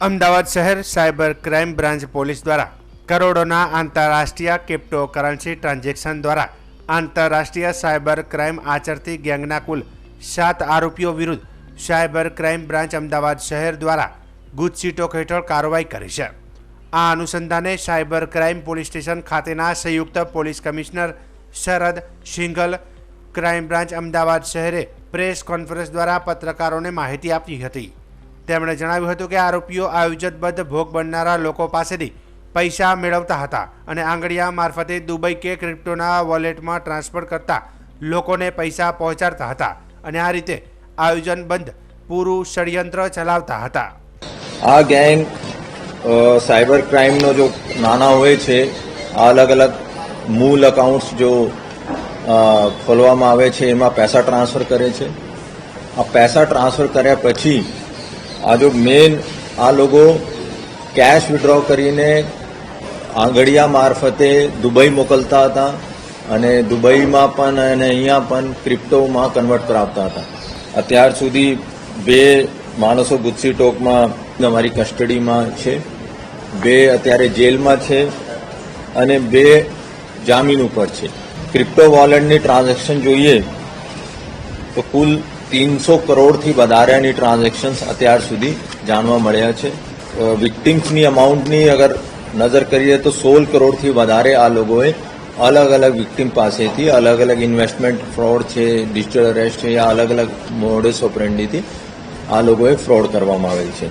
અમદાવાદ શહેર cyber crime branch police દ્વારા કરોડોના આંતરરાષ્ટ્રીય ક્રિપ્ટોકરન્સી ટ્રાન્ઝેક્શન દ્વારા આંતરરાષ્ટ્રીય સાયબર ક્રાઇમ આચરતી ગેંગના કુલ સાત આરોપીઓ વિરુદ્ધ સાયબર ક્રાઇમ બ્રાન્ચ અમદાવાદ શહેર દ્વારા ગુજસીટોક હેઠળ કાર્યવાહી કરી છે. આ અનુસંધાને સાયબર ક્રાઇમ પોલીસ સ્ટેશન ખાતેના સંયુક્ત police commissioner Sharad Singhal crime branch Ahmedabad શહેરે press conference દ્વારા પત્રકારોને માહિતી આપી હતી. તેમણે જણાવ્યું હતું કે આરોપીઓ આયોજનબદ્ધ ભોગ બનનારા લોકો પાસેથી પૈસા મેળવતા હતા અને આંગળીયા મારફતે દુબઈ કે ક્રિપ્ટોના વોલેટમાં ટ્રાન્સફર કરતા લોકોને પૈસા પહોંચાડતા હતા અને આ રીતે આયોજનબંધ પૂરું ષડયંત્ર ચલાવતા હતા. આ ગેંગ સાયબર ક્રાઇમનો જો નાના હોય છે અલગ અલગ મૂલ અકાઉન્ટ્સ જો ખોલવામાં આવે છે, એમાં પૈસા ટ્રાન્સફર કરે છે. આ પૈસા ટ્રાન્સફર કર્યા પછી આ જો મેન આ લોકો કેશ વિડ્રો કરીને આંગળીયા મારફતે દુબઈ મોકલતા હતા અને દુબઈમાં પણ અને અહીંયા પણ ક્રિપ્ટોમાં કન્વર્ટ કરાવતા હતા. અત્યાર સુધી બે માણસો ગુજસી ટોકમાં અમારી કસ્ટડીમાં છે. બે અત્યારે જેલમાં છે અને બે જામીન ઉપર છે. ક્રિપ્ટો વોલેટની ટ્રાન્ઝેક્શન જોઈએ તો કુલ તીનસો કરોડથી વધારેની ટ્રાન્ઝેક્શન્સ અત્યાર સુધી જાણવા મળ્યા છે. વિક્ટિમ્સની અમાઉન્ટની અગર નજર કરીએ તો સોળ કરોડથી વધારે આ લોકોએ અલગ અલગ વિક્ટિમ પાસેથી અલગ અલગ ઇન્વેસ્ટમેન્ટ ફ્રોડ છે ડિજિટલ અરેસ્ટ છે, યા અલગ અલગ મોડેસ ઓપરેન્ડીથી આ લોકોએ ફ્રોડ કરવામાં આવેલ છે.